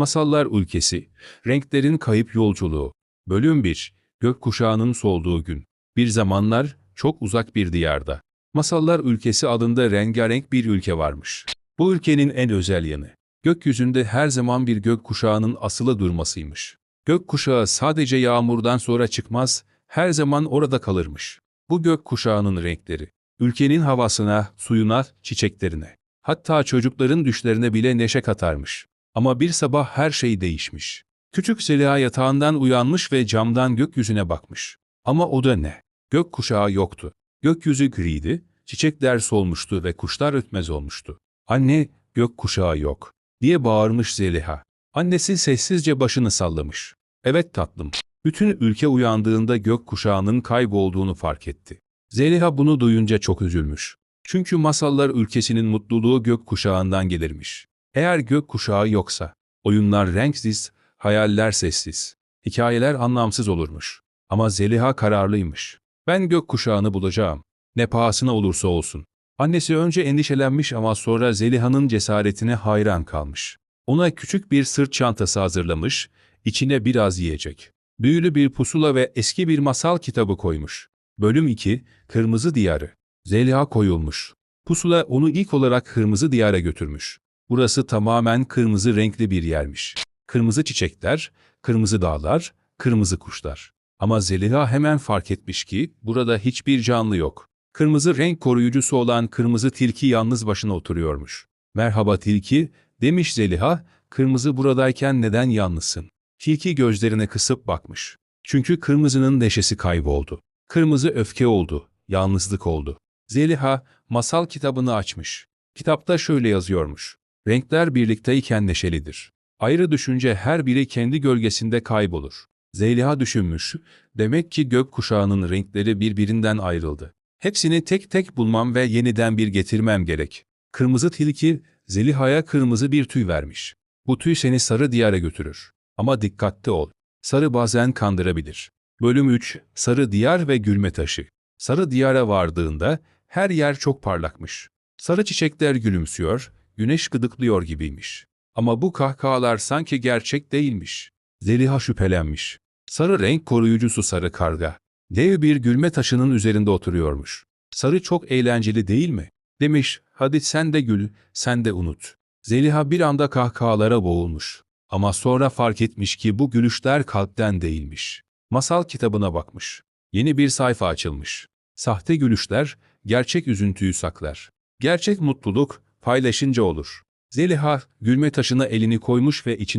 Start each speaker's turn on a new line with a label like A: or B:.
A: Masallar Ülkesi, Renklerin Kayıp Yolculuğu, Bölüm 1, Gökkuşağının Solduğu Gün. Bir zamanlar, çok uzak bir diyarda. Masallar Ülkesi adında rengarenk bir ülke varmış. Bu ülkenin en özel yanı, gökyüzünde her zaman bir gökkuşağının asılı durmasıymış. Gökkuşağı sadece yağmurdan sonra çıkmaz, her zaman orada kalırmış. Bu gökkuşağının renkleri, ülkenin havasına, suyuna, çiçeklerine, hatta çocukların düşlerine bile neşe katarmış. Ama bir sabah her şey değişmiş. Küçük Zeliha yatağından uyanmış ve camdan gökyüzüne bakmış. Ama o da ne? Gökkuşağı yoktu. Gökyüzü griydi, çiçekler solmuştu ve kuşlar ötmez olmuştu. Anne, gökkuşağı yok, diye bağırmış Zeliha. Annesi sessizce başını sallamış. Evet tatlım. Bütün ülke uyandığında gökkuşağının kaybolduğunu fark etti. Zeliha bunu duyunca çok üzülmüş. Çünkü masallar ülkesinin mutluluğu gökkuşağından gelirmiş. Eğer gökkuşağı yoksa, oyunlar renksiz, hayaller sessiz, hikayeler anlamsız olurmuş. Ama Zeliha kararlıymış. Ben gökkuşağını bulacağım. Ne pahasına olursa olsun. Annesi önce endişelenmiş ama sonra Zeliha'nın cesaretine hayran kalmış. Ona küçük bir sırt çantası hazırlamış, içine biraz yiyecek. Büyülü bir pusula ve eski bir masal kitabı koymuş. Bölüm 2, Kırmızı Diyarı. Zeliha koyulmuş. Pusula onu ilk olarak Kırmızı Diyar'a götürmüş. Burası tamamen kırmızı renkli bir yermiş. Kırmızı çiçekler, kırmızı dağlar, kırmızı kuşlar. Ama Zeliha hemen fark etmiş ki burada hiçbir canlı yok. Kırmızı renk koruyucusu olan kırmızı tilki yalnız başına oturuyormuş. Merhaba tilki, demiş Zeliha, kırmızı buradayken neden yalnızsın? Tilki gözlerine kısıp bakmış. Çünkü kırmızının neşesi kayboldu. Kırmızı öfke oldu, yalnızlık oldu. Zeliha masal kitabını açmış. Kitapta şöyle yazıyormuş. Renkler birlikteyken neşelidir. Ayrı düşünce her biri kendi gölgesinde kaybolur. Zeliha düşünmüş, demek ki gök kuşağının renkleri birbirinden ayrıldı. Hepsini tek tek bulmam ve yeniden bir getirmem gerek. Kırmızı tilki, Zeliha'ya kırmızı bir tüy vermiş. Bu tüy seni sarı diyara götürür. Ama dikkatli ol. Sarı bazen kandırabilir. Bölüm 3, Sarı Diyar ve Gülme Taşı. Sarı diyara vardığında her yer çok parlakmış. Sarı çiçekler gülümsüyor, güneş gıdıklıyor gibiymiş. Ama bu kahkahalar sanki gerçek değilmiş. Zeliha şüphelenmiş. Sarı renk koruyucusu sarı karga. Dev bir gülme taşının üzerinde oturuyormuş. Sarı çok eğlenceli değil mi? Demiş, hadi sen de gül, sen de unut. Zeliha bir anda kahkahalara boğulmuş. Ama sonra fark etmiş ki bu gülüşler kalpten değilmiş. Masal kitabına bakmış. Yeni bir sayfa açılmış. Sahte gülüşler, gerçek üzüntüyü saklar. Gerçek mutluluk, paylaşınca olur. Zeliha, gülme taşına elini koymuş ve içine